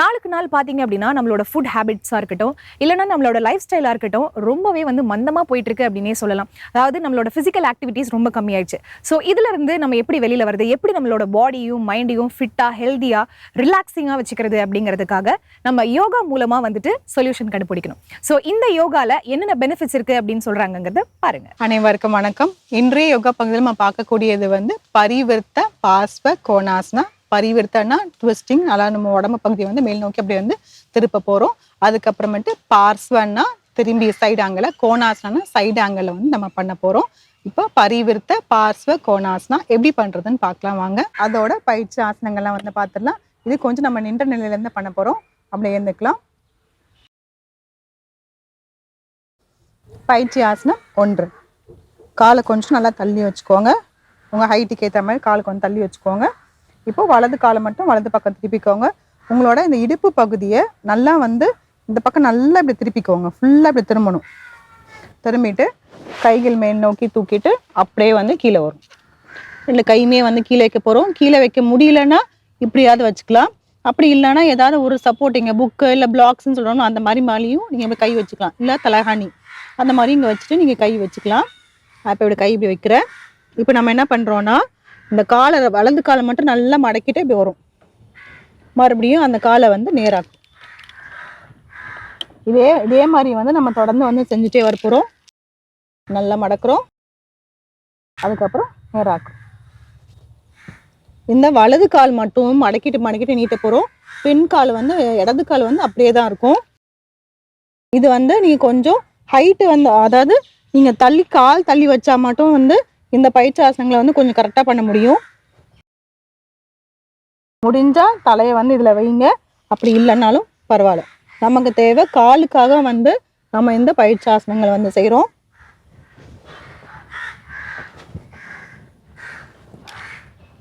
நாளுக்கு நாள் பார்த்தீங்க அப்படின்னா நம்மளோட ஃபுட் ஹேபிட்ஸாக இருக்கட்டும் இல்லைனா நம்மளோட லைஃப் ஸ்டைலாக இருக்கட்டும் ரொம்பவே வந்து மந்தமாக போயிட்டுருக்கு அப்படின்னே சொல்லலாம். அதாவது நம்மளோட ஃபிசிக்கல் ஆக்டிவிட்டீஸ் ரொம்ப கம்மியாயிடுச்சு. ஸோ இதிலிருந்து நம்ம எப்படி வெளியில் வருது எப்படி நம்மளோட பாடியும் மைண்டையும் ஃபிட்டாக ஹெல்த்தியாக ரிலாக்ஸிங்காக வச்சுக்கிறது அப்படிங்கிறதுக்காக நம்ம யோகா மூலமாக வந்துட்டு சொல்யூஷன் கண்டுபிடிக்கணும். ஸோ இந்த யோகாவில் என்னென்ன பெனிஃபிட்ஸ் இருக்குது அப்படின்னு சொல்கிறாங்கங்கிறத பாருங்க. அனைவருக்கும் வணக்கம். இன்றைய யோகா பகுதியில் நம்ம பார்க்கக்கூடியது வந்து பரிவர்த்த பாஸ்வ கோனாஸ்னா பரிவர்த்தனா ட்விஸ்டிங் நல்லா நம்ம உடம்பு பகுதியை வந்து மேல் நோக்கி அப்படியே வந்து திருப்ப போகிறோம் அதுக்கப்புறமேட்டு பார்ஸ்வன்னா திரும்பி சைடு ஆங்கிள் கோணாசனா சைடு ஆங்கிள் வந்து நம்ம பண்ண போகிறோம் இப்போ பரிவிருத்த பார்ஸ்வ கோணாசனா எப்படி பண்ணுறதுன்னு பார்க்கலாம் வாங்க. அதோட பயிற்சி ஆசனங்கள்லாம் வந்து பார்த்துடலாம். இது கொஞ்சம் நம்ம நின்ற நிலையிலேருந்து பண்ண போகிறோம் அப்படியே இருந்துக்கலாம் பயிற்சி ஆசனம் ஒன்று. காலை கொஞ்சம் நல்லா தள்ளி வச்சுக்கோங்க. உங்கள் ஹைட்டுக்கு ஏற்ற மாதிரி காலை கொஞ்சம் தள்ளி வச்சுக்கோங்க. இப்போ வலது காலை மட்டும் வலது பக்கம் திருப்பிக்கோங்க. உங்களோட இந்த இடுப்பு பகுதியை நல்லா வந்து இந்த பக்கம் நல்லா இப்படி திருப்பிக்கோங்க. ஃபுல்லாக இப்படி திரும்பணும். திரும்பிட்டு கைகள் மேல் நோக்கி தூக்கிட்டு அப்படியே வந்து கீழே வரும். இல்லை கையுமே வந்து கீழே வைக்க போகிறோம் கீழே வைக்க முடியலன்னா இப்படியாவது வச்சுக்கலாம். அப்படி இல்லைன்னா ஏதாவது ஒரு சப்போர்ட்டிங்க புக்கு இல்லை பிளாக்ஸ்ன்னு சொல்லணும் அந்த மாதிரி மாலையும் நீங்கள் இப்படி கை வச்சுக்கலாம். இல்லை தலகாணி. அந்த மாதிரி இங்கே வச்சுட்டு நீங்கள் கை வச்சுக்கலாம். அப்போ இப்படி கை இப்படி வைக்கிற இப்போ நம்ம என்ன பண்ணுறோன்னா இந்த காலை வலது காலை மட்டும் நல்லா மடக்கிட்டு இப்படி வரும். மறுபடியும் அந்த காலை வந்து நேராக்கும். இதே இதே மாதிரி வந்து நம்ம தொடர்ந்து வந்து செஞ்சுட்டே வரப்போகிறோம் நல்லா மடக்குறோம். அதுக்கப்புறம் நேராக்கும். இந்த வலது கால் மட்டும் மடக்கிட்டு மடக்கிட்டு நீட்ட போகிறோம் பின் கால் வந்து இடது கால் வந்து அப்படியே தான் இருக்கும். இது வந்து நீங்கள் கொஞ்சம் ஹைட்டு வந்து அதாவது நீங்கள் தள்ளி கால் தள்ளி வச்சா மட்டும் வந்து இந்த பயிற்சி ஆசனங்களை வந்து கொஞ்சம் கரெக்டாக பண்ண முடியும். முடிஞ்சால் தலையை வந்து இதில் வைங்க. அப்படி இல்லைன்னாலும் பரவாயில்ல. நமக்கு தேவை காலுக்காக வந்து நம்ம இந்த பயிற்சி ஆசனங்களை வந்து செய்கிறோம்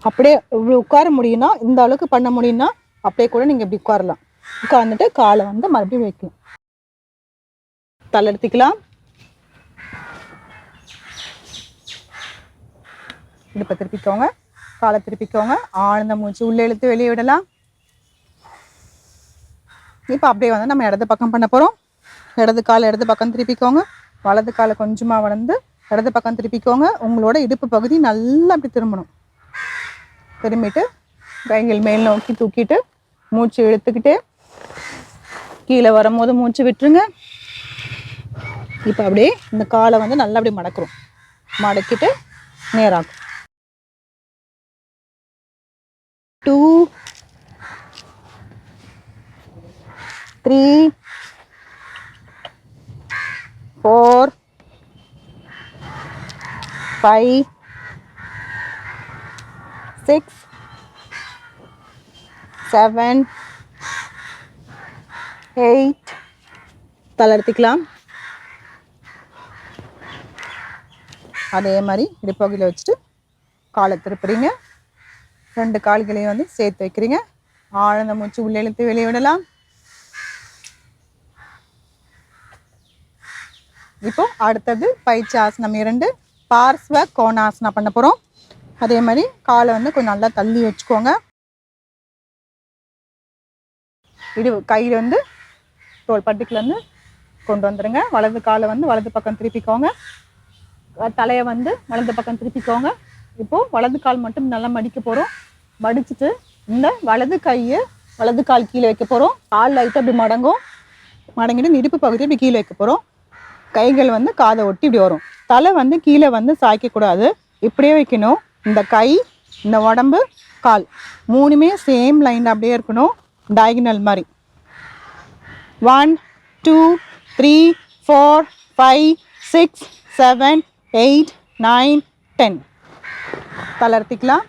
அப்படியே இப்படி உட்கார முடியும்னா இந்த அளவுக்கு பண்ண முடியும்னா அப்படியே கூட நீங்கள் இப்படி உட்காரலாம். உட்கார்ந்துட்டு காலை வந்து மறுபடியும் வைக்கலாம் தளர்த்திக்கலாம் இடுப்பை திருப்பிக்கோங்க. காலை திருப்பிக்கோங்க. ஆழ்ந்த மூச்சு உள்ளே இழுத்து வெளியே விடலாம். இப்போ அப்படியே வந்து நம்ம இடது பக்கம் பண்ண போகிறோம் இடது காலை இடது பக்கம் திருப்பிக்கோங்க. வலது காலை கொஞ்சமாக வளர்ந்து இடது பக்கம் திருப்பிக்கோங்க. உங்களோட இடுப்பு பகுதி நல்லா அப்படி திரும்பணும். திரும்பிட்டு கைகள் மேல் நோக்கி தூக்கிட்டு மூச்சு இழுத்துக்கிட்டு கீழே வரும்போது மூச்சு விட்டுருங்க. இப்போ அப்படியே இந்த காலை வந்து நல்லா அப்படி மடக்கிறோம் மடக்கிட்டு நேராகும் two three four five six seven eight தளர்த்திக்கலாம் அதே மாதிரி இடுப்பகுதியில் வச்சுட்டு காலை திருப்புறீங்க. ரெண்டு கால்களையும் வந்து சேர்த்து வைக்கிறீங்க. ஆழ்ந்த மூச்சு உள்ளே இழுத்து வெளியே விடலாம். இப்போ அடுத்தது பயிற்சி ஆசனம் இரண்டு பார்ஸ்வ கோணாசனம் பண்ண போகிறோம் அதே மாதிரி காலை வந்து கொஞ்சம் நல்லா தள்ளி வச்சுக்கோங்க. இடு கையில் வந்து தோல் பட்டுக்குலேருந்து கொண்டு வந்துடுங்க வலது காலை வந்து வலது பக்கம் திருப்பிக்கோங்க. தலையை வந்து வலது பக்கம் திருப்பிக்கோங்க. இப்போது வலது கால் மட்டும் நல்லா மடிக்க போகிறோம் மடிச்சிட்டு இந்த வலது கையை வலது கால் கீழே வைக்க போகிறோம் கால் லைட்டாக அப்படி மடங்கும். மடங்கிட்டு இந்த இடுப்பு பகுதியை இப்படி கீழே வைக்க போகிறோம் கைகள் வந்து காதை ஒட்டி இப்படி வரும். தலை வந்து கீழே வந்து சாய்க்கக்கூடாது இப்படியே வைக்கணும். இந்த கை இந்த உடம்பு கால் மூணுமே சேம் லைன் அப்படியே இருக்கணும். டயகனல் மாதிரி. One two three four five six seven eight nine ten தளர்த்திக்கலாம்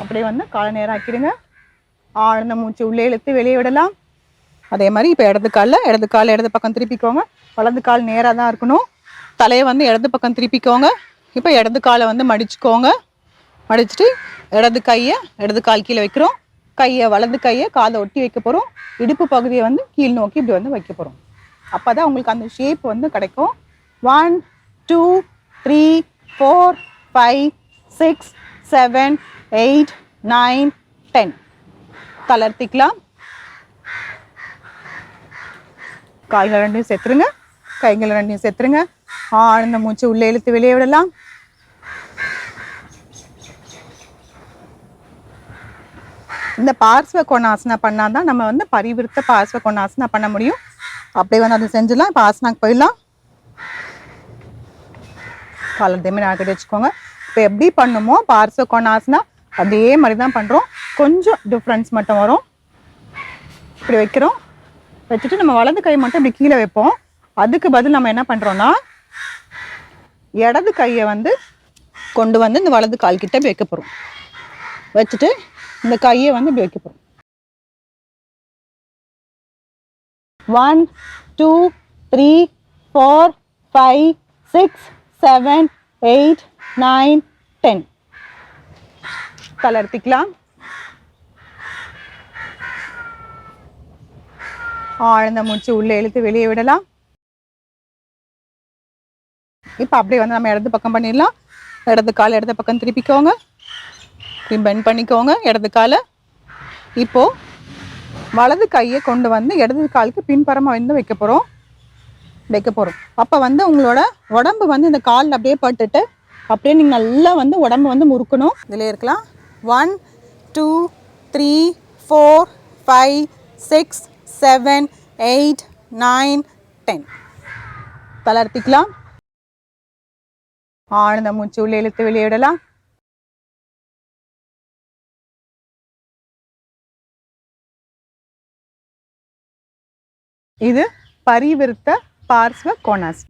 அப்படியே வந்து காலை நேரம் ஆக்கிடுங்க. ஆழ்ந்த மூச்சு உள்ளே இழுத்து வெளியே விடலாம். அதே மாதிரி இப்போ இடது காலில் இடது கால் இடது பக்கம் திருப்பிக்கோங்க. வலது கால் நேராக தான் இருக்கணும். தலையை வந்து இடது பக்கம் திருப்பிக்கோங்க. இப்போ இடது காலை வந்து மடிச்சுக்கோங்க. மடிச்சுட்டு இடது கையை இடது கால் கீழே வைக்கிறோம். கையை வலது கையை காதை ஒட்டி வைக்க போகிறோம் இடுப்பு பகுதியை வந்து கீழ் நோக்கி இப்படி வந்து வைக்க போகிறோம் அப்போ தான் உங்களுக்கு அந்த ஷேப் வந்து கிடைக்கும். One two three four five six seven eight nine ten. தளர்த்திக்கலாம் கால்கள் ரெண்டையும் செத்துருங்க கைகள் ரெண்டையும் செத்துருங்க ஆழ்ந்த மூச்சு உள்ளே இழுத்து வெளியே விடலாம். இந்த பார்ஸ்வ கோணாசனா பண்ணால் தான் நம்ம வந்து பரிவிருத்த பார்ஸ்வ கோணாசனா பண்ண முடியும். அப்படியே வந்து அதை செஞ்சிடலாம். இப்போ ஆசனாக்கு போயிடலாம். காலர் தேமே நாக்கிட்டு வச்சுக்கோங்க. இப்போ எப்படி பண்ணுமோ பார்ஸ்வ கோணாசனா அதே மாதிரி தான் பண்ணுறோம் கொஞ்சம் டிஃப்ரென்ஸ் மட்டும் வரும். இப்படி வைக்கிறோம். வச்சுட்டு நம்ம வலது கை மட்டும் இப்படி கீழே வைப்போம். அதுக்கு பதில் நம்ம என்ன பண்ணுறோன்னா இடது கையை வந்து கொண்டு வந்து இந்த வலது கால் கிட்ட வைக்க போகிறோம் வச்சுட்டு இந்த கையை வந்து இப்படி வைக்க போகிறோம் one two three four five six seven eight nine ten கலர்த்திக்கலாம். ஆழ்ந்த மூச்சு உள்ளே இழுத்து வெளியே விடலாம். இப்போ அப்படியே வந்து நம்ம இடது பக்கம் பண்ணிடலாம். இடது கால் இடது பக்கம் திருப்பிக்கோங்க. இப்படி பெண்ட் பண்ணிக்கோங்க இடது காலை. இப்போ வலது கையை கொண்டு வந்து இடது காலுக்கு பின்புறமா வந்து வைக்க போகிறோம் வைக்க போகிறோம் அப்போ வந்து உங்களோட உடம்பு வந்து இந்த காலில் அப்படியே பட்டுட்டு அப்படியே நீங்கள் நல்லா வந்து உடம்பு வந்து முறுக்கணும். இதில் இருக்கலாம். One two three four five six seven eight nine ten தளர்த்திக்கலாம். ஆழ்ந்த மூச்சு உள்ளே இழுத்து வெளியிடலாம். இது பரிவிருத்த பார்ஸ்வ கோணாஸ்.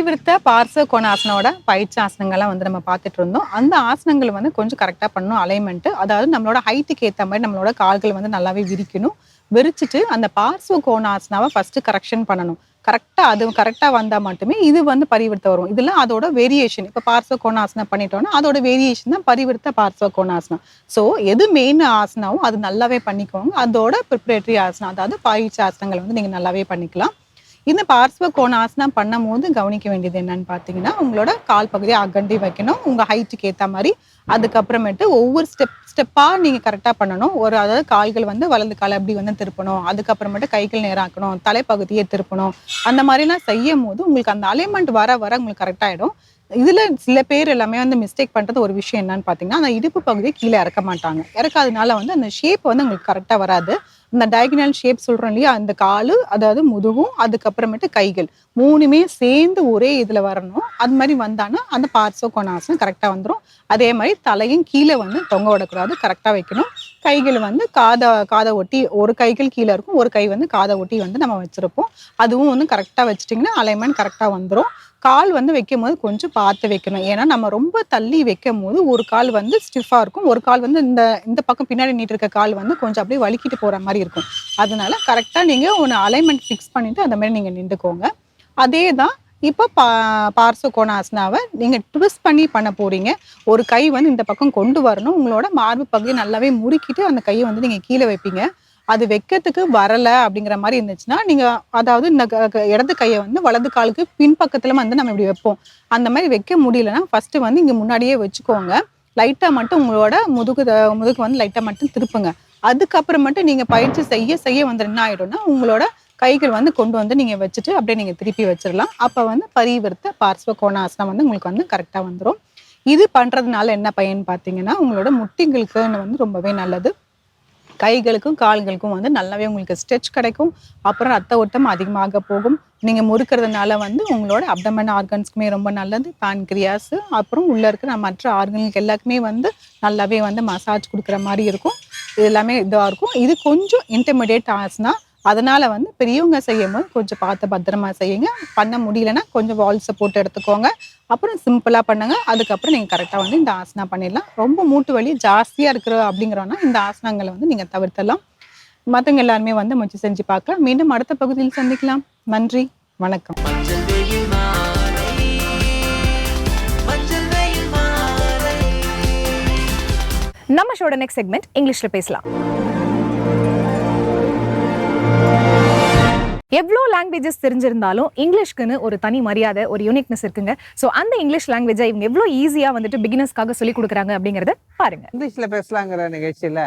ஸ்ரீவிருத்த பார்ச கோணாசனோட பயிற்சி ஆசனங்கள்லாம் வந்து நம்ம பார்த்துட்டு இருந்தோம். அந்த ஆசனங்கள் வந்து கொஞ்சம் கரெக்டாக பண்ணணும் அலைன்மெண்ட்டு அதாவது நம்மளோட ஹைட்டுக்கு ஏற்ற மாதிரி நம்மளோட கால்கள் வந்து நல்லாவே விரிக்கணும். விரிச்சிட்டு அந்த பார்ஸ்வ கோணாசனாவை ஃபஸ்ட்டு கரெக்ஷன் பண்ணணும். கரெக்டாக அது கரெக்டாக வந்தால் மட்டுமே இது வந்து பரிவர்த்த வரும். இதெல்லாம் அதோட வேரியேஷன் இப்போ பார்ஸ்வ கோணாசனம் பண்ணிட்டோம்னா அதோட வேரியேஷன் தான் பரிவர்த்த பார்ஸ்வ கோணாசனம் ஸோ எது மெயின் ஆசனாவும் அது நல்லாவே பண்ணிக்கோங்க. அதோட ப்ரிப்ரேட்டரி ஆசனம் அதாவது பயிற்சி ஆசனங்கள் வந்து நீங்கள் நல்லாவே பண்ணிக்கலாம். இந்த பார்ஸ்வ கோணாசனம் பண்ணும் போது கவனிக்க வேண்டியது என்னன்னு பார்த்தீங்கன்னா உங்களோட கால் பகுதியை அகண்டி வைக்கணும். உங்கள் ஹைட்டுக்கு ஏற்ற மாதிரி. அதுக்கப்புறமேட்டு ஒவ்வொரு ஸ்டெப் ஸ்டெப்பாக நீங்கள் கரெக்டாக பண்ணணும். ஒரு அதாவது கால்கள் வந்து வலது காலை அப்படி வந்து திருப்பணும். அதுக்கப்புறமேட்டு கைகள் நேராக்கணும். தலைப்பகுதியை திருப்பணும். அந்த மாதிரிலாம் செய்யும் போது உங்களுக்கு அந்த அலைன்மெண்ட் வர வர உங்களுக்கு கரெக்டாகிடும் இதில் சில பேர் எல்லாமே வந்து மிஸ்டேக் பண்ணுறது ஒரு விஷயம் என்னன்னு பார்த்தீங்கன்னா அந்த இடுப்பு பகுதியை கீழே இறக்க மாட்டாங்க. இறக்காதனால வந்து அந்த ஷேப் வந்து உங்களுக்கு கரெக்டாக வராது. இந்த டயகனல் ஷேப் சொல்கிறோம் இல்லையா அந்த காலு அதாவது முதுகும் அதுக்கப்புறமேட்டு கைகள் மூணுமே சேர்ந்து ஒரே இதில் வரணும். அது மாதிரி வந்தானா அந்த பார்ட்ஸோ கொனாசனம் கரெக்டாக வந்துடும் அதே மாதிரி தலையும் கீழே வந்து தொங்க விடக்கூடாது கரெக்டாக வைக்கணும். கைகள் வந்து காதை காதை ஒட்டி ஒரு கைகள் கீழே இருக்கும் ஒரு கை வந்து காதை ஒட்டி வந்து நம்ம வச்சுருப்போம். அதுவும் வந்து கரெக்டாக வச்சிட்டிங்கன்னா அலைன்மெண்ட் கரெக்டாக வந்துடும் கால் வந்து வைக்கும் போது கொஞ்சம் பார்த்து வைக்கணும். ஏன்னா நம்ம ரொம்ப தள்ளி வைக்கும் போது ஒரு கால் வந்து ஸ்டிஃபாக இருக்கும். ஒரு கால் வந்து இந்த இந்த பக்கம் பின்னாடி நீட்டு இருக்க கால் வந்து கொஞ்சம் அப்படியே வலிக்கிட்டு போகிற மாதிரி இருக்கும். அதனால கரெக்டாக நீங்கள் ஒன்று அலைன்மெண்ட் ஃபிக்ஸ் பண்ணிவிட்டு அந்த மாதிரி நீங்கள் நின்றுக்கோங்க. அதே தான் இப்போ பா பார்ச கோணாசனாவை நீங்கள் ட்விஸ்ட் பண்ணி பண்ண போகிறீங்க ஒரு கை வந்து இந்த பக்கம் கொண்டு வரணும். உங்களோட மார்பு பகுதியை நல்லாவே முறுக்கிட்டு அந்த கையை வந்து நீங்கள் கீழே வைப்பீங்க. அது வைக்கிறதுக்கு வரலை அப்படிங்கிற மாதிரி இருந்துச்சுன்னா நீங்கள் அதாவது இந்த க- க- இடது கையை வந்து வலது காலுக்கு பின்பக்கத்தில் வந்து நம்ம இப்படி வைப்போம். அந்த மாதிரி வைக்க முடியலன்னா ஃபஸ்ட்டு வந்து இங்கே முன்னாடியே வச்சுக்கோங்க. லைட்டாக மட்டும் உங்களோட முதுகு த- முதுகு வந்து லைட்டாக மட்டும் திருப்புங்க. அதுக்கப்புறம் மட்டும் நீங்கள் பயிற்சி செய்ய செய்ய வந்து என்ன ஆகிடும்னா உங்களோட கைகள் வந்து கொண்டு வந்து நீங்கள் வச்சுட்டு அப்படியே நீங்கள் திருப்பி வச்சிடலாம். அப்போ வந்து பரிவர்த்த பார்ஸ்வ கோணாசனம் வந்து உங்களுக்கு வந்து கரெக்டாக வந்துடும் இது பண்ணுறதுனால என்ன பயன் பார்த்தீங்கன்னா உங்களோட முட்டிங்களுக்கு வந்து ரொம்பவே நல்லது. கைகளுக்கும் கால்களுக்கும் வந்து நல்லாவே உங்களுக்கு ஸ்ட்ரெச் கிடைக்கும். அப்புறம் ரத்த ஓட்டம் அதிகமாக போகும். நீங்கள் முறுக்கிறதுனால வந்து உங்களோட அப்டமன் ஆர்கன்ஸ்க்குமே ரொம்ப நல்லது. பான்கிரியாஸ் அப்புறம் உள்ளே இருக்கிற மற்ற ஆர்கனுக்கு எல்லாருக்குமே வந்து நல்லாவே வந்து மசாஜ் கொடுக்குற மாதிரி இருக்கும். இது எல்லாமே இதாக இருக்கும். இது கொஞ்சம் இன்டர்மீடியட் ஆஸ்னா அதனால வந்து பெரியவங்க செய்யும் போது கொஞ்சம் பார்த்து பத்திரமா செய்யுங்க. பண்ண முடியலன்னா கொஞ்சம் வால் சப்போர்ட் எடுத்துக்கோங்க. அப்புறம் சிம்பிளாக பண்ணுங்க. அதுக்கப்புறம் நீங்கள் கரெக்டாக வந்து இந்த ஆசனா பண்ணிடலாம். ரொம்ப மூட்டு வலி ஜாஸ்தியாக இருக்கிற அப்படிங்கிறோன்னா இந்த ஆசனங்களை வந்து நீங்கள் தவிர்த்தலாம். மற்றவங்க எல்லாருமே வந்து முயற்சி செஞ்சு பார்க்கலாம். மீண்டும் அடுத்த பகுதியில் சந்திக்கலாம். நன்றி. வணக்கம். நம்ம ஷோட நெக்ஸ்ட் செக்மெண்ட் இங்கிலீஷில் பேசலாம். எவ்வளோ லாங்குவேஜஸ் தெரிஞ்சிருந்தாலும் இங்கிலீஷ்க்குன்னு ஒரு தனி மரியாதை ஒரு யூனிக்னஸ் இருக்குங்க. ஸோ அந்த இங்கிலீஷ் லாங்குவேஜை இவங்க எவ்வளோ ஈஸியாக வந்துட்டு பிகினர்ஸ்க்காக சொல்லி கொடுக்குறாங்க அப்படிங்கறத பாருங்க. இங்கிலீஷ்ல பேசலாங்கிற நிகழ்ச்சியில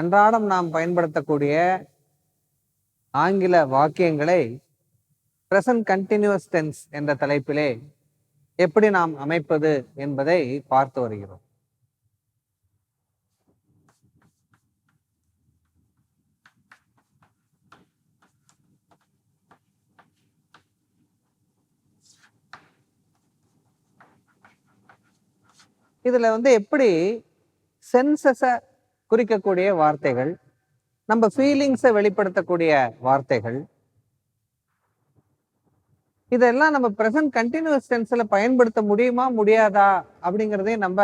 அன்றாடம் நாம் பயன்படுத்தக்கூடிய ஆங்கில வாக்கியங்களை பிரசன்ட் கண்டினியூஸ் டென்ஸ் என்ற தலைப்பிலே எப்படி நாம் அமைப்பது என்பதை பார்த்து வருகிறோம். இதில் வந்து எப்படி சென்சஸை குறிக்கக்கூடிய வார்த்தைகள் நம்ம ஃபீலிங்ஸை வெளிப்படுத்தக்கூடிய வார்த்தைகள் இதெல்லாம் நம்ம ப்ரெசன்ட் கண்டினியூஸ் டென்ஸில் பயன்படுத்த முடியுமா முடியாதா அப்படிங்கிறதையும் நம்ம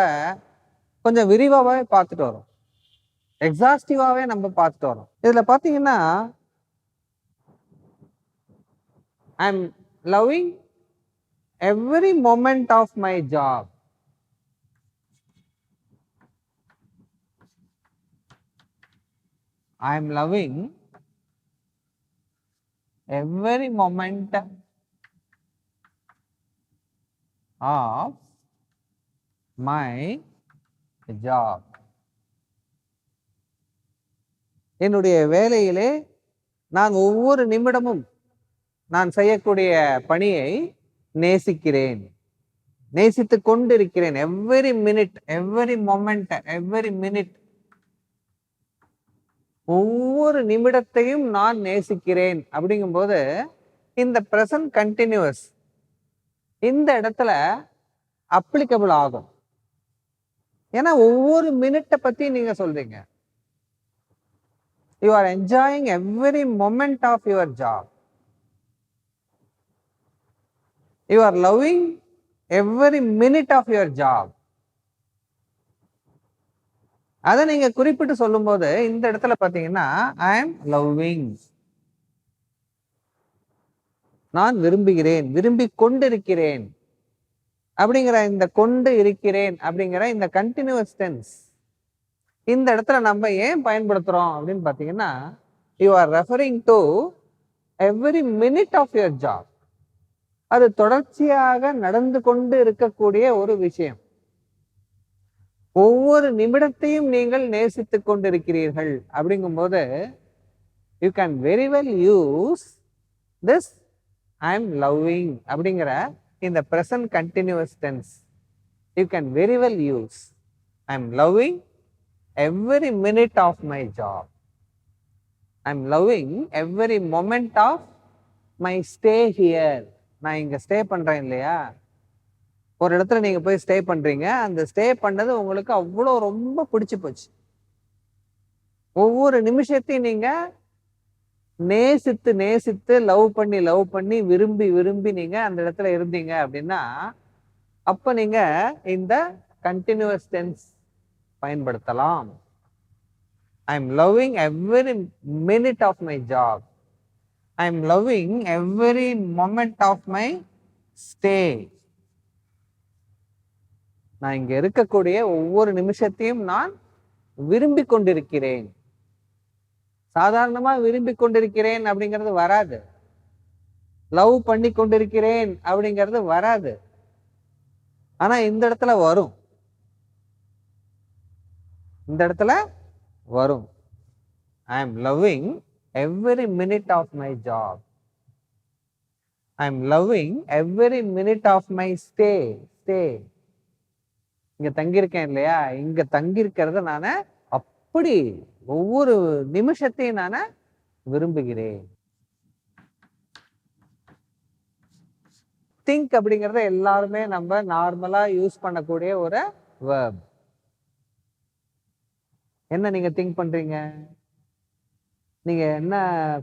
கொஞ்சம் விரிவாகவே பார்த்துட்டு வரோம். எக்ஸாஸ்டிவாகவே நம்ம பார்த்துட்டு வரோம். இதில் பார்த்தீங்கன்னா I am loving every moment of my job I am loving every moment of my job. என்னுடைய வேலையிலே நான் ஒவ்வொரு நிமிடமும் நான் செய்யக்கூடிய பணியை நேசிக்கிறேன் நேசித்து கொண்டிருக்கிறேன் every minute every moment every minute ஒவ்வொரு நிமிடத்தையும் நான் நேசிக்கிறேன் அப்படிங்கும்போது இந்த ப்ரெசன்ட் கண்டினியூஸ் இந்த இடத்துல அப்ளிகபிள் ஆகும். ஏன்னா ஒவ்வொரு மினிட்டை பற்றி நீங்கள் சொல்கிறீங்க you are enjoying every moment of your job you are loving every minute of your job அதை நீங்க குறிப்பிட்டு சொல்லும்போது இந்த இடத்துல பாத்தீங்கன்னா ஐ எம் லவ்விங் நான் விரும்புகிறேன் விரும்பி கொண்டிருக்கிறேன் அப்படிங்கிற இந்த கொண்டு இருக்கிறேன் அப்படிங்கிற இந்த கண்டினியூஸ் டென்ஸ் இந்த இடத்துல நம்ம ஏன் பயன்படுத்துறோம் அப்படின்னு பாத்தீங்கன்னா you are referring to every minute of your job அது தொடர்ச்சியாக நடந்து கொண்டு இருக்கக்கூடிய ஒரு விஷயம். ஒவ்வொரு நிமிடத்தையும் நீங்கள் நேசித்து கொண்டிருக்கிறீர்கள். அப்படிங்கும்போது you can very well use this I am loving அப்படிங்கிற இந்த present continuous tense you can very well use I am loving every minute of my job I am loving every moment of my stay here நான் இங்கே stay பண்ணுறேன் இல்லையா? ஒரு இடத்துல நீங்க போய் ஸ்டே பண்றீங்க. அந்த ஸ்டே பண்ணது உங்களுக்கு அவ்வளோ ரொம்ப பிடிச்சு போச்சு. ஒவ்வொரு நிமிஷத்தையும் நீங்க நேசித்து நேசித்து லவ் பண்ணி லவ் பண்ணி விரும்பி விரும்பி நீங்க அந்த இடத்துல இருந்தீங்க அப்படின்னா அப்ப நீங்க இந்த கண்டினியூஸ் டென்ஸ் பயன்படுத்தலாம். I am loving every minute of my job I am loving every moment of my stay நான் இங்க இருக்கக்கூடிய ஒவ்வொரு நிமிஷத்தையும் நான் விரும்பி கொண்டிருக்கிறேன். சாதாரணமா விரும்பி கொண்டிருக்கிறேன் அப்படிங்கிறது வராது. லவ் பண்ணி கொண்டிருக்கிறேன் அப்படிங்கிறது வராது. ஆனா இந்த இடத்துல வரும். இந்த இடத்துல வரும். I am loving every minute of my job I am loving every minute of my stay stay இங்க தங்கியிருக்கேன் இல்லையா? இங்க தங்கியிருக்கிறத நான் அப்படி ஒவ்வொரு நிமிஷத்தையும் நான் விரும்புகிறேன். திங்க் அப்படிங்கறத எல்லாருமே நம்ம நார்மலா யூஸ் பண்ணக்கூடிய ஒரு வேர்ப் என்ன நீங்க திங்க் பண்றீங்க? நீங்க என்ன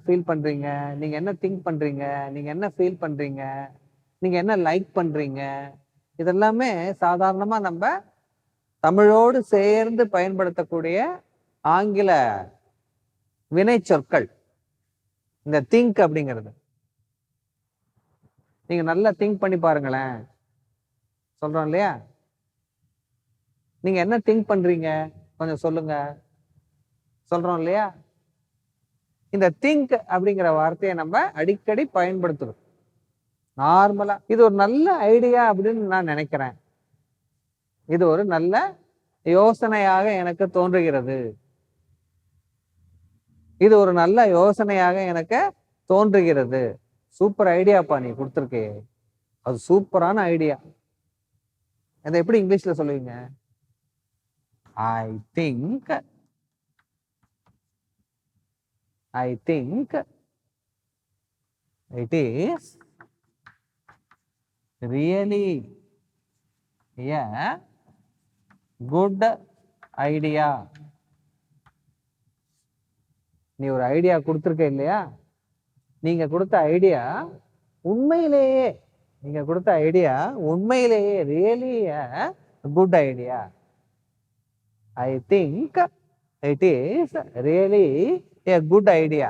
ஃபீல் பண்றீங்க? நீங்க என்ன திங்க் பண்றீங்க? நீங்க என்ன ஃபீல் பண்றீங்க? நீங்க என்ன லைக் பண்றீங்க? இதெல்லாமே சாதாரணமா நம்ம தமிழோடு சேர்ந்து பயன்படுத்தக்கூடிய ஆங்கில வினை சொற்கள். இந்த திங்க் அப்படிங்கிறது. நீங்க நல்லா திங்க் பண்ணி பாருங்களேன். சொல்றோம் இல்லையா? நீங்க என்ன திங்க் பண்றீங்க? கொஞ்சம் சொல்லுங்க. சொல்றோம் இல்லையா? இந்த திங்க் அப்படிங்கிற வார்த்தையை நம்ம அடிக்கடி பயன்படுத்துறோம். நார்மலா இது ஒரு நல்ல ஐடியா அப்படின்னு நான் நினைக்கிறேன். இது ஒரு நல்ல யோசனையாக எனக்கு தோன்றுகிறது. இது ஒரு நல்ல யோசனையாக எனக்கு தோன்றுகிறது. சூப்பர் ஐடியாப்பா நீ கொடுத்துருக்கே. அது சூப்பரான ஐடியா அதை எப்படி இங்கிலீஷ்ல சொல்லுவீங்க? I think I think it is really a good idea நீ ஒரு ஐடியா கொடுத்துருக்க இல்லையா? நீங்க கொடுத்த ஐடியா உண்மையிலேயே நீங்க கொடுத்த ஐடியா உண்மையிலேயே really good idea I think it is really a good idea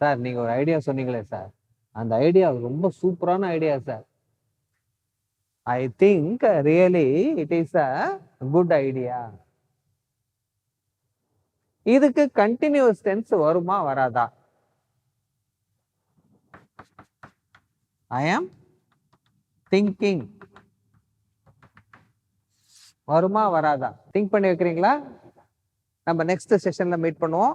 sir நீங்க ஒரு ஐடியா சொன்னீங்களே சார் அந்த ஐடியா ரொம்ப சூப்பரான idea sir I think really it is a good idea இதுக்கு கண்டினியூஸ் டென்ஸ் வருமா வராதா? ஐ ஆம் திங்கிங் வருமா வராதா? திங்க் பண்ணி வைக்கிறீங்களா? நம்ம நெக்ஸ்ட் செஷன்ல மீட் பண்ணுவோம்.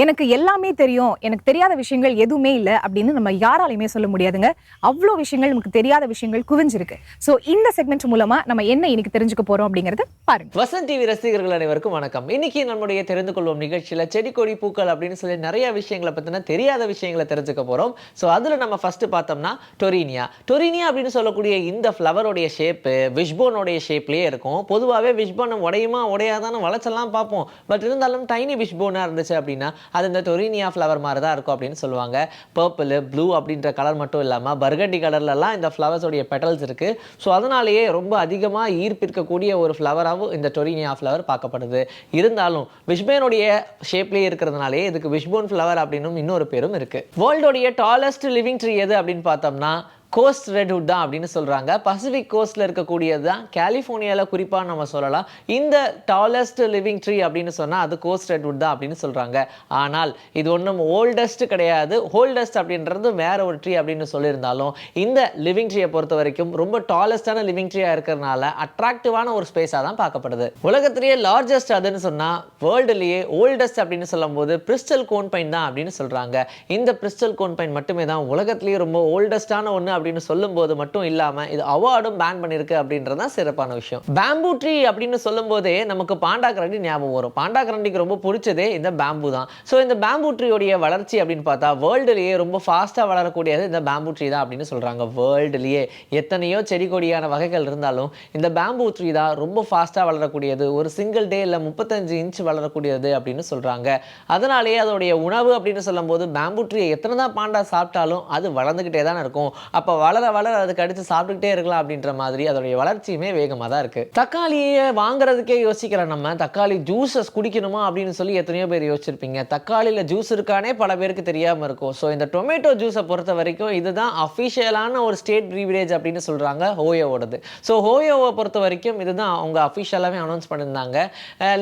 எனக்கு எல்லாமே தெரியும் எனக்கு தெரியாத விஷயங்கள் எதுவுமே இல்லை அப்படின்னு நம்ம யாராலையுமே சொல்ல முடியாதுங்க. அவ்வளோ விஷயங்கள் நமக்கு தெரியாத விஷயங்கள் குவிஞ்சிருக்கு. ஸோ இந்த செக்மெண்ட் மூலமா நம்ம என்ன இன்னைக்கு தெரிஞ்சுக்க போறோம் அப்படிங்கறது பாருங்க. வசந்த் டிவி ரசிகர்கள் அனைவருக்கும் வணக்கம். இன்னைக்கு நம்முடைய தெரிந்து கொள்வோம் நிகழ்ச்சியில செடி கொடி பூக்கள் அப்படின்னு சொல்லி நிறைய விஷயங்களை பற்றின தெரியாத விஷயங்களை தெரிஞ்சுக்க போறோம். ஸோ அதுல நம்ம ஃபர்ஸ்ட் பார்த்தோம்னா டொரினியா. டொரினியா அப்படின்னு சொல்லக்கூடிய இந்த ஃப்ளவருடைய ஷேப்பு விஷ்போனுடைய ஷேப்லயே இருக்கும். பொதுவாகவே விஷ்போன் உடையுமா உடையாதான்னு வளைச்செல்லாம் பார்ப்போம். பட் இருந்தாலும் டைனி விஷ்போனா இருந்துச்சு அப்படின்னா அது இந்த டொரினியா ஃப்ளவர் மாதிரி தான் இருக்கும் அப்படின்னு சொல்லுவாங்க. பர்பிள் ப்ளூ அப்படின்ற கலர் மட்டும் இல்லாமல் பர்கட்டி கலர்லலாம் இந்த ஃப்ளவர்ஸோடைய பெட்டல்ஸ் இருக்கு. ஸோ அதனாலேயே ரொம்ப அதிகமாக ஈர்ப்பிருக்கக்கூடிய ஒரு ஃப்ளவராகவும் இந்த டொரினியா ஃப்ளவர் பார்க்கப்படுது. இருந்தாலும் விஷ்பேனுடைய ஷேப்லேயே இருக்கிறதுனாலே இதுக்கு விஷ்போன் ஃப்ளவர் அப்படின்னும் இன்னொரு பேரும் இருக்குது வேர்ல்டோடைய டாலஸ்ட் லிவிங் ட்ரீ எது அப்படின்னு பார்த்தோம்னா கோஸ்ட் ரெட்வுட் தான் அப்படின்னு சொல்கிறாங்க பசிபிக் கோஸ்ட்டில் இருக்கக்கூடியது தான். கலிஃபோர்னியாவில் குறிப்பாக நம்ம சொல்லலாம். இந்த டாலஸ்ட் லிவிங் ட்ரீ அப்படின்னு சொன்னால் அது கோஸ்ட் ரெட்வுட் தான் அப்படின்னு சொல்கிறாங்க ஆனால் இது ஒன்றும் ஓல்டஸ்ட் கிடையாது. ஓல்டஸ்ட் அப்படின்றது வேற ஒரு ட்ரீ அப்படின்னு சொல்லியிருந்தாலும் இந்த லிவிங் ட்ரீயை பொறுத்த வரைக்கும் ரொம்ப டாலஸ்டான லிவிங் ட்ரீயாக இருக்கிறதுனால அட்ராக்டிவான ஒரு ஸ்பேஸாக தான் பார்க்கப்படுது. உலகத்திலேயே லார்ஜஸ்ட் அதுன்னு சொன்னால் வேர்ல்டுலேயே ஓல்டஸ்ட் அப்படின்னு சொல்லும்போது பிரிஸ்டல் கோன் பைன் தான் அப்படின்னு சொல்கிறாங்க இந்த பிரிஸ்டல் கோன் பைன் மட்டுமே தான் உலகத்திலேயே ரொம்ப ஓல்டஸ்டான ஒன்று அப்படின்னு சொல்லும்போது மட்டும் இல்லாமல் இது அவார்டும் பேன் பண்ணியிருக்கு அப்படின்றது தான் சிறப்பான விஷயம். பேம்பு ட்ரீ அப்படின்னு சொல்லும்போதே நமக்கு பாண்டா கரண்டி ஞாபகம் வரும். பாண்டா கரண்டிக்கு ரொம்ப பிடிச்சதே இந்த பேம்பு தான். ஸோ இந்த பேம்பு ட்ரீயோடைய வளர்ச்சி அப்படின்னு பார்த்தா வேர்ல்டுலேயே ரொம்ப ஃபாஸ்ட்டாக வளரக்கூடியது இந்த பேம்பு ட்ரீ தான் அப்படின்னு சொல்கிறாங்க வேர்ல்டுலேயே எத்தனையோ செடி கொடியான வகைகள் இருந்தாலும் இந்த பேம்பு ட்ரீ தான் ரொம்ப ஃபாஸ்ட்டாக வளரக்கூடியது. ஒரு சிங்கிள் டே இல்லை முப்பத்தஞ்சு இன்ச் வளரக்கூடியது அப்படின்னு சொல்கிறாங்க அதனாலேயே அதோடைய உணவு அப்படின்னு சொல்லும்போது பேம்பு ட்ரீயை எத்தனை தான் பாண்டா சாப்பிட்டாலும் அது வளர்ந்துக்கிட்டே தான் இருக்கும். அப்போ வளர வளர அதுக்கு அடுத்து சாப்பிட்டுக்கிட்டே இருக்கலாம் அப்படின்ற மாதிரி அதோடைய வளர்ச்சியுமே வேகமாக தான் இருக்குது தக்காளியை வாங்குறதுக்கே யோசிக்கிற நம்ம. தக்காளி ஜூஸஸ் குடிக்கணுமா அப்படின்னு சொல்லி எத்தனையோ பேர் யோசிச்சிருப்பீங்க. தக்காளியில் ஜூஸ் இருக்கானே பல பேருக்கு தெரியாமல் இருக்கும். ஸோ இந்த டொமேட்டோ ஜூஸை பொறுத்த வரைக்கும் இதுதான் அஃபிஷியலான ஒரு ஸ்டேட் ப்ரீவிலேஜ் அப்படின்னு சொல்கிறாங்க ஹோயோவோடது ஸோ ஹோயோவை பொறுத்த வரைக்கும் இதுதான் அவங்க அஃபிஷியலாகவே அனௌன்ஸ் பண்ணியிருந்தாங்க.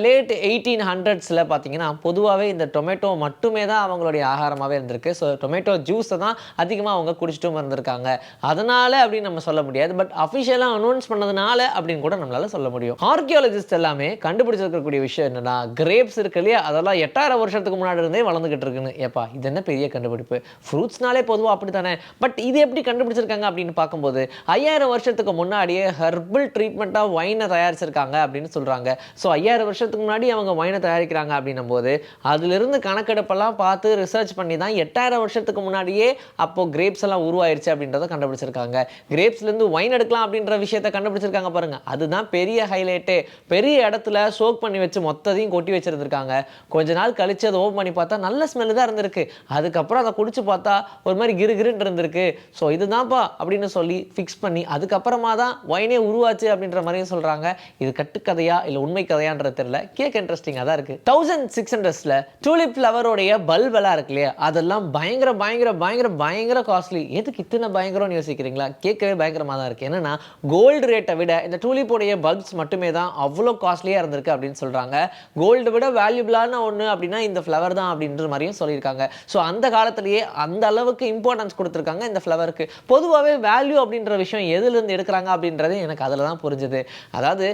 லேட் எயிட்டீன் ஹண்ட்ரட்ஸில் பார்த்தீங்கன்னா பொதுவாகவே இந்த டொமேட்டோ மட்டுமே தான் அவங்களுடைய ஆகாரமாகவே இருந்திருக்கு. ஸோ டொமேட்டோ ஜூஸை தான் அதிகமாக அவங்க குடிச்சிட்டும் இருந்திருக்காங்க. அதனால அப்படின்னு நம்ம சொல்ல முடியாது. பட் அஃபிஷியலாக அனௌன்ஸ் பண்ணதுனால அப்படின்னு கூட நம்மளால சொல்ல முடியும். ஆர்கியாலஜிஸ்ட் எல்லாமே கண்டுபிடிச்சிருக்கக்கூடிய விஷயம் என்னன்னா கிரேப்ஸ் இருக்கு இல்லையா? அதெல்லாம் எட்டாயிரம் வருஷத்துக்கு முன்னாடி இருந்தே வளர்ந்துகிட்டு இருக்குன்னு. ஏப்பா இது என்ன பெரிய கண்டுபிடிப்பு? ஃப்ரூட்ஸ்னாலே பொதுவாக அப்படி தானே பட் இது எப்படி கண்டுபிடிச்சிருக்காங்க அப்படின்னு பார்க்கும்போது ஐயாயிரம் வருஷத்துக்கு முன்னாடியே ஹெர்பல் ட்ரீட்மெண்ட்டாக ஒயினை தயாரிச்சிருக்காங்க அப்படின்னு சொல்கிறாங்க ஸோ ஐயாயிரம் வருஷத்துக்கு முன்னாடி அவங்க ஒயினை தயாரிக்கிறாங்க அப்படின்னும் போது அதிலிருந்து கணக்கெடுப்பெல்லாம் பார்த்து ரிசர்ச் பண்ணி தான் எட்டாயிரம் வருஷத்துக்கு முன்னாடியே அப்போ கிரேப்ஸ் எல்லாம் உருவாயிருச்சு அப்படின்றத கண்டுபிடிச்சிருக்காங்க. கிரேப்ஸ்லேருந்து ஒயின் எடுக்கலாம் அப்படின்ற விஷயத்த கண்டுபிடிச்சிருக்காங்க பாருங்கள் அதுதான் பெரிய ஹைலைட்டே பெரிய இடத்துல சோக் பண்ணி வச்சு மொத்தத்தையும் கொட்டி வச்சுருந்துருக்காங்க. கொஞ்ச நாள் கழிச்சு அதை ஓப்பன் பண்ணி பார்த்தா நல்ல ஸ்மெல் தான் இருந்திருக்கு. அதுக்கப்புறம் அதை குடிச்சு பார்த்தா ஒரு மாதிரி கிருகிருன்னு இருந்திருக்கு. ஸோ இதுதான்ப்பா அப்படின்னு சொல்லி ஃபிக்ஸ் பண்ணி அதுக்கப்புறமா தான் ஒயினே உருவாச்சு அப்படின்ற மாதிரியும் சொல்கிறாங்க இது கட்டுக்கதையா இல்லை உண்மை கதையான்றது தெரியல. கேட்க இன்ட்ரெஸ்டிங்காக தான் இருக்குது தௌசண்ட் சிக்ஸ் ஹண்ட்ரட்ஸில் டூலிப் ஃப்ளவருடைய பல்பெல்லாம் இருக்கு இல்லையா? அதெல்லாம் பயங்கர பயங்கர பயங்கர பயங்கர காஸ்ட்லி எதுக்கு இத்தனை பயங்கர பயங்கரம்னு யோசிக்கிறீங்களா? கேட்கவே பயங்கரமாக தான் இருக்குது என்னன்னா கோல்டு ரேட்டை விட இந்த டூலிப்போடைய பல்ப்ஸ் மட்டுமே தான் அவ்வளோ காஸ்ட்லியாக இருந்திருக்கு அப்படின்னு சொல்கிறாங்க கோல்டு விட வேல்யூபிளான ஒன்று அப்படின்னா இந்த ஃப்ளவர் தான் அப்படின்ற மாதிரியும் சொல்லியிருக்காங்க. ஸோ அந்த காலத்திலேயே அந்த அளவுக்கு இம்பார்ட்டன்ஸ் கொடுத்துருக்காங்க இந்த ஃப்ளவருக்கு பொதுவாகவே வேல்யூ அப்படின்ற விஷயம் எதுலேருந்து எடுக்கிறாங்க அப்படின்றது எனக்கு அதில் தான் புரிஞ்சுது. அதாவது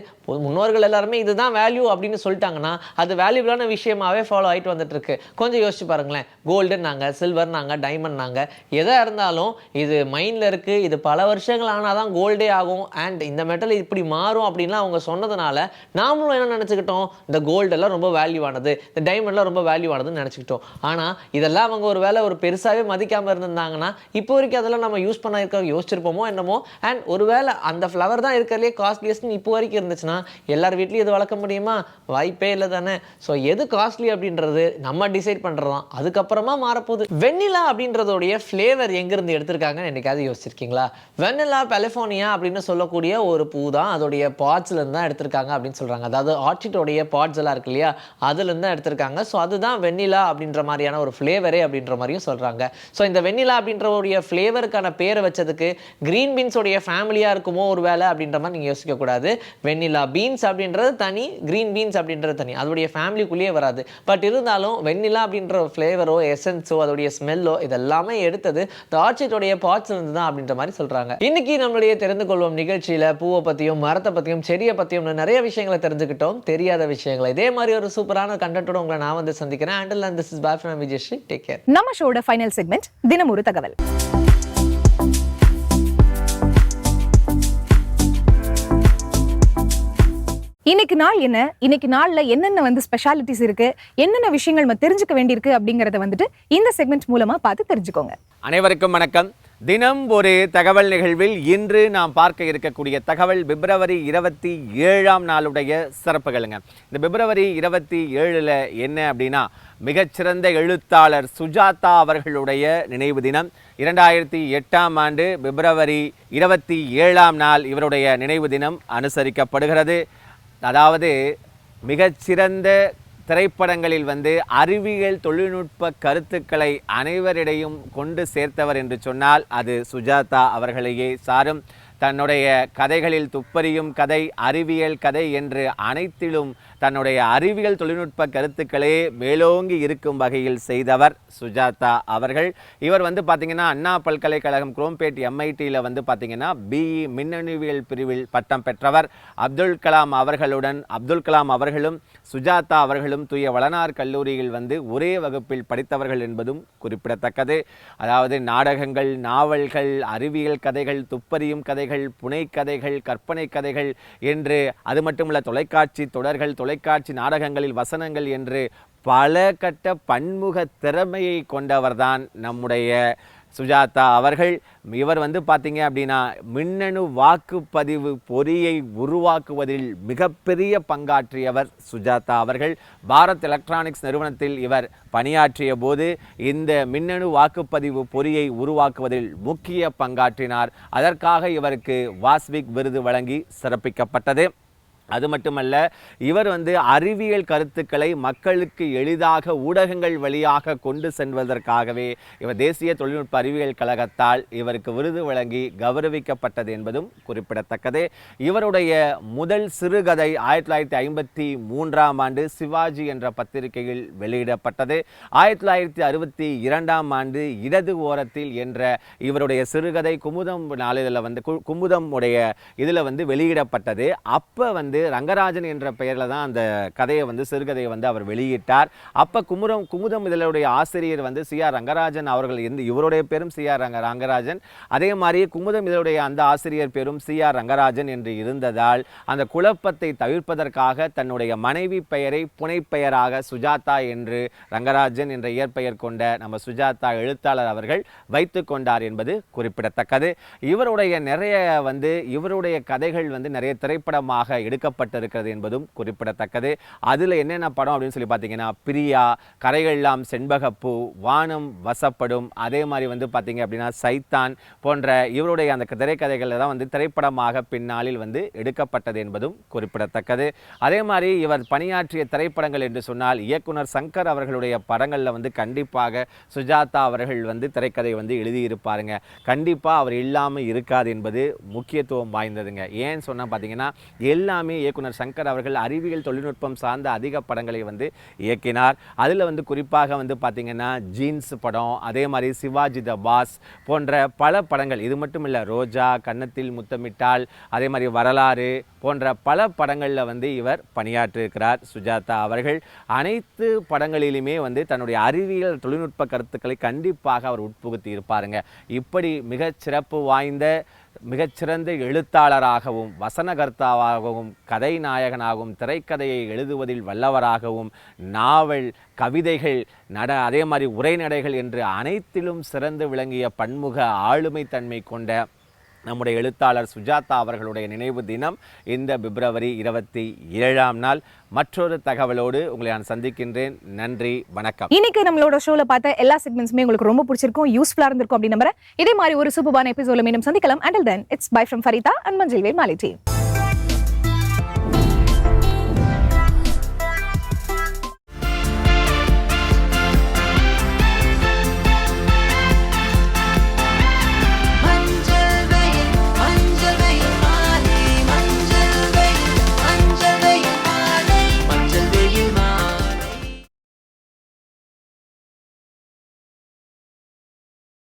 முன்னோர்கள் எல்லாருமே இதுதான் வேல்யூ அப்படின்னு சொல்லிட்டாங்கன்னா அது வேல்யூபிளான விஷயமாவே ஃபாலோ ஆகிட்டு வந்துட்டுருக்கு. கொஞ்சம் யோசிச்சு பாருங்களேன். கோல்டுன்னாங்க சில்வர்னாங்க டைமண்ட்னாங்க எதாக இருந்தாலும் இது மைண்டில் இருக்குது இது பல வருஷங்கள் ஆனால் தான் கோல்டே ஆகும். அண்ட் இந்த மெட்டல் இப்படி மாறும் அப்படின்லாம் அவங்க சொன்னதுனால நாமளும் என்ன நினச்சிக்கிட்டோம்? இந்த கோல்டெல்லாம் ரொம்ப வேல்யூவானது இந்த டைமண்ட்லாம் ரொம்ப வேல்யூவானதுன்னு நினச்சிக்கிட்டோம். ஆனால் இதெல்லாம் அவங்க ஒரு வேளை ஒரு பெருசாகவே மதிக்காமல் இருந்திருந்தாங்கன்னா இப்போ வரைக்கும் அதெல்லாம் நம்ம யூஸ் பண்ண இருக்க யோசிச்சிருப்போமோ என்னமோ? அண்ட் ஒரு வேலை அந்த ஃப்ளவர் தான் இருக்கிறதுலே காஸ்ட்லியஸ்ட்னு இப்போ வரைக்கும் இருந்துச்சுன்னா எல்லார் வீட்லேயும் இது வளர்க்க முடியுமா? வாய்ப்பே இல்லை தானே. ஸோ எது காஸ்ட்லி அப்படின்றது நம்ம டிசைட் பண்ணுறது தான் அதுக்கப்புறமா மாறப்போகுது. வெண்ணிலா அப்படின்றதோடைய ஃப்ளேவர் எங்கேருந்து எடுத்திருக்காங்கன்னு என்னைக்காவது யோசிச்சிருக்கீங்களா? வெண்ணிலா பெலிஃபோனியா அப்படின்னு சொல்லக்கூடிய ஒரு பூ தான் அதோடைய பாட்ஸ்ல தான் எடுத்திருக்காங்க அப்படின்னு சொல்கிறாங்க அதாவது ஆர்ச்சிட்டோடைய பாட்ஸ் எல்லாம் இருக்கு இல்லையா? அதுலேருந்து தான் எடுத்திருக்காங்க. ஸோ அதுதான் வெண்ணிலா அப்படின்ற மாதிரியான ஒரு ஃப்ளேவரே அப்படின்ற மாதிரியும் சொல்கிறாங்க ஸோ இந்த வெண்ணிலா அப்படின்றவுடைய ஃப்ளேவருக்கான பேரை வச்சதுக்கு க்ரீன் பீன்ஸோடைய ஃபேமிலியாக இருக்குமோ ஒரு வேலை அப்படின்ற மாதிரி நீங்கள் யோசிக்கக்கூடாது வெண்ணிலா பீன்ஸ் அப்படின்றது தனி க்ரீன் பீன்ஸ் அப்படின்றது தனி. அதோடைய ஃபேமிலிக்குள்ளேயே வராது. பட் இருந்தாலும் வெண்ணிலா அப்படின்ற ஃப்ளேவரோ எசன்ஸோ அதோடைய ஸ்மெல்லோ இதெல்லாமே எடுத்தது இந்த ஆர்ச்சிட்டோடைய பாட்ஸ் இருந்து தான் அப்படின்ற மாதிரி சொல்கிறாங்க இன்னைக்கு நம்மளுடைய தெரிந்து கொள்வோம் நிகழ்ச்சியில் பூவை பற்றியும் மரத்தை பற்றியும் செடியை பற்றியும் நிறைய விஷயங்களை தெரிஞ்சுக்கிட்டோம். தெரியாத விஷயங்களை. இதே மாதிரி ஒரு சூப்பரான கண்டென்ட்டோட உங்களை நான் வந்து சந்திக்கிறேன். Until this is bye from Vijayasri take care நம்ம ஷோட ஃபைனல் செக்மெண்ட் தினம் ஒரு தகவல். இன்னைக்கு நாள் என்ன? இன்னைக்கு நாள்ல என்னென்ன வந்து ஸ்பெஷாலிட்டிஸ் இருக்கு? என்னென்ன விஷயங்கள் தெரிஞ்சுக்க வேண்டியிருக்கு அப்படிங்கறத வந்துட்டு இந்த செக்மெண்ட் மூலமா பார்த்து தெரிஞ்சுக்கோங்க. அனைவருக்கும் வணக்கம். தினம் ஒரு தகவல் நிகழ்வில் இன்று நாம் பார்க்க இருக்கக்கூடிய தகவல் பிப்ரவரி இருபத்தி ஏழாம் நாளுடைய சிறப்புகளுங்க. இந்த பிப்ரவரி இருபத்தி ஏழில் என்ன அப்படின்னா மிகச்சிறந்த எழுத்தாளர் சுஜாதா அவர்களுடைய நினைவு தினம். இரண்டாயிரத்தி எட்டாம் ஆண்டு பிப்ரவரி இருபத்தி ஏழாம் நாள் இவருடைய நினைவு தினம் அனுசரிக்கப்படுகிறது. அதாவது மிகச்சிறந்த திரைப்படங்களில் வந்து அறிவியல் தொழில்நுட்ப கருத்துக்களை அனைவரிடையும் கொண்டு சேர்த்தவர் என்று சொன்னால் அது சுஜாதா அவர்களையே சாரும். தன்னுடைய கதைகளில் துப்பறியும் கதை அறிவியல் கதை என்று அனைத்திலும் தன்னுடைய அறிவியல் தொழில்நுட்ப கருத்துக்களே மேலோங்கி இருக்கும் வகையில் செய்தவர் சுஜாதா அவர்கள். இவர் வந்து பார்த்திங்கன்னா அண்ணா பல்கலைக்கழகம் குரோம்பேட் எம்ஐடியில் வந்து பார்த்திங்கன்னா பிஇ மின்னணுவியல் பிரிவில் பட்டம் பெற்றவர். அப்துல் கலாம் அவர்களுடன் அப்துல் கலாம் அவர்களும் சுஜாதா அவர்களும் தூய வளனார் கல்லூரியில் வந்து ஒரே வகுப்பில் படித்தவர்கள் என்பதும் குறிப்பிடத்தக்கது. அதாவது நாடகங்கள் நாவல்கள் அறிவியல் கதைகள் துப்பறியும் கதைகள் புனைக்கதைகள் கற்பனை கதைகள் என்று அது மட்டுமல்ல தொலைக்காட்சி தொடர்கள் தொலைக்காட்சி நாடகங்களில் வசனங்கள் என்று பல கட்ட பன்முக திறமையை கொண்டவர்தான் நம்முடைய சுஜாதா அவர்கள். இவர் வந்து பார்த்தீங்க அப்படின்னா மின்னணு வாக்குப்பதிவு பொறியை உருவாக்குவதில் மிகப்பெரிய பங்காற்றியவர் சுஜாதா அவர்கள். பாரத் எலக்ட்ரானிக்ஸ் நிறுவனத்தில் இவர் பணியாற்றிய போது இந்த மின்னணு வாக்குப்பதிவு பொறியை உருவாக்குவதில் முக்கிய பங்காற்றினார். அதற்காக இவருக்கு வாஸ்விக் விருது வழங்கி சிறப்பிக்கப்பட்டது. அது மட்டுமல்ல இவர் வந்து அறிவியல் கருத்துக்களை மக்களுக்கு எளிதாக ஊடகங்கள் வழியாக கொண்டு செல்வதற்காகவே இவர் தேசிய தொழில்நுட்ப அறிவியல் கழகத்தால் இவருக்கு விருது வழங்கி கௌரவிக்கப்பட்டது என்பதும் குறிப்பிடத்தக்கது. இவருடைய முதல் சிறுகதை ஆயிரத்தி தொள்ளாயிரத்தி ஐம்பத்தி மூன்றாம் ஆண்டு சிவாஜி என்ற பத்திரிகையில் வெளியிடப்பட்டது. ஆயிரத்தி தொள்ளாயிரத்தி அறுபத்தி இரண்டாம் ஆண்டு இடது ஓரத்தில் என்ற இவருடைய சிறுகதை குமுதம் நாளிதழில் வந்து கு- குமுதம் உடைய இதில் வந்து வெளியிடப்பட்டது. அப்போ வந்து ரங்கராஜன் என்ற பெயரில் தான் அந்த கதையை வந்து சிறுகதையை வந்து அவர் வெளியிட்டார். அப்போ குமுரம் குமுதம் இதழுடைய ஆசிரியர் வந்து சி ஆர் ரங்கராஜன் அவர்கள் இருந்து இவருடைய பேரும் சி ஆர் ரங்க ரங்கராஜன். அதே மாதிரி குமுதம் இதழுடைய அந்த ஆசிரியர் பேரும் சி ஆர் ரங்கராஜன் என்று இருந்ததால் அந்த குழப்பத்தை தவிர்ப்பதற்காக தன்னுடைய மனைவி பெயரை புனைப்பெயராக சுஜாதா என்று ரங்கராஜன் என்ற இயற்பெயர் கொண்ட நம்ம சுஜாதா எழுத்தாளர் அவர்கள் வைத்து கொண்டார் என்பது குறிப்பிடத்தக்கது. இவருடைய நிறைய வந்து இவருடைய கதைகள் வந்து நிறைய திரைப்படமாக எடுக்க எடுக்கப்பட்டிருக்கிறது என்பதும் குறிப்பிடத்தக்கது. அதில் என்னென்ன படம் அப்படின்னு சொல்லி பார்த்தீங்கன்னா பிரியா கரைகள்லாம் செண்பகப்பூ வானம் வசப்படும். அதே மாதிரி வந்து பார்த்தீங்க அப்படின்னா சைத்தான் போன்ற இவருடைய அந்த திரைக்கதைகளில் தான் வந்து திரைப்படமாக பின்னாளில் வந்து எடுக்கப்பட்டது என்பதும் குறிப்பிடத்தக்கது. அதே மாதிரி இவர் பணியாற்றிய திரைப்படங்கள் என்று சொன்னால் இயக்குனர் சங்கர் அவர்களுடைய படங்களில் வந்து கண்டிப்பாக சுஜாதா அவர்கள் வந்து திரைக்கதை வந்து எழுதியிருப்பாருங்க. கண்டிப்பாக அவர் இல்லாமல் இருக்காது என்பது முக்கியத்துவம் வாய்ந்ததுங்க. ஏன்னு சொன்னால் பார்த்தீங்கன்னா எல்லாமே இயக்குனர் சங்கர் அவர்கள் அறிவியல் தொழில்நுட்பம் சார்ந்த அதிக படங்களை வந்து இயக்கினார். அதில் வந்து குறிப்பாக வந்து பார்த்திங்கன்னா ஜீன்ஸ் படம் அதே மாதிரி சிவாஜி த பாஸ் போன்ற பல படங்கள் இது மட்டும் இல்லை ரோஜா கன்னத்தில் முத்தமிட்டால் அதே மாதிரி வரலாறு போன்ற பல படங்களில் வந்து இவர் பணியாற்றியிருக்கிறார் சுஜாதா அவர்கள். அனைத்து படங்களிலுமே வந்து தன்னுடைய அறிவியல் தொழில்நுட்ப கருத்துக்களை கண்டிப்பாக அவர் உட்புகுத்தி இருப்பாருங்க. இப்படி மிகச் சிறப்பு வாய்ந்த மிகச்சிறந்த எழுத்தாளராகவும் வசனகர்த்தாவாகவும் கதை நாயகனாகவும் திரைக்கதையை எழுதுவதில் வல்லவராகவும் நாவல் கவிதைகள் நட அதே மாதிரி உரைநடைகள் என்று அனைத்திலும் சிறந்து விளங்கிய பன்முக ஆளுமை தன்மை கொண்ட நம்முடைய எழுத்தாளர் சுஜாதா அவர்களுடைய நினைவு தினம் இந்த பிப்ரவரி இருபத்தி ஏழாம் நாள். மற்றொரு தகவலோடு உங்களை நான் சந்திக்கின்றேன். நன்றி வணக்கம். இன்னைக்கு நம்மளோட ஷோல பார்த்த எல்லா செக்மெண்ட்ஸுமே உங்களுக்கு ரொம்ப பிடிச்சிருக்கும் யூஸ்ஃபுல்லாக இருந்திருக்கும் அப்படின்னு நம்புறேன். இதே மாதிரி ஒரு சூப்பரான எபிசோட மீண்டும் சந்திக்கலாம். Until then it's bye from Farida and மஞ்சள் வேல் மாலிட்டி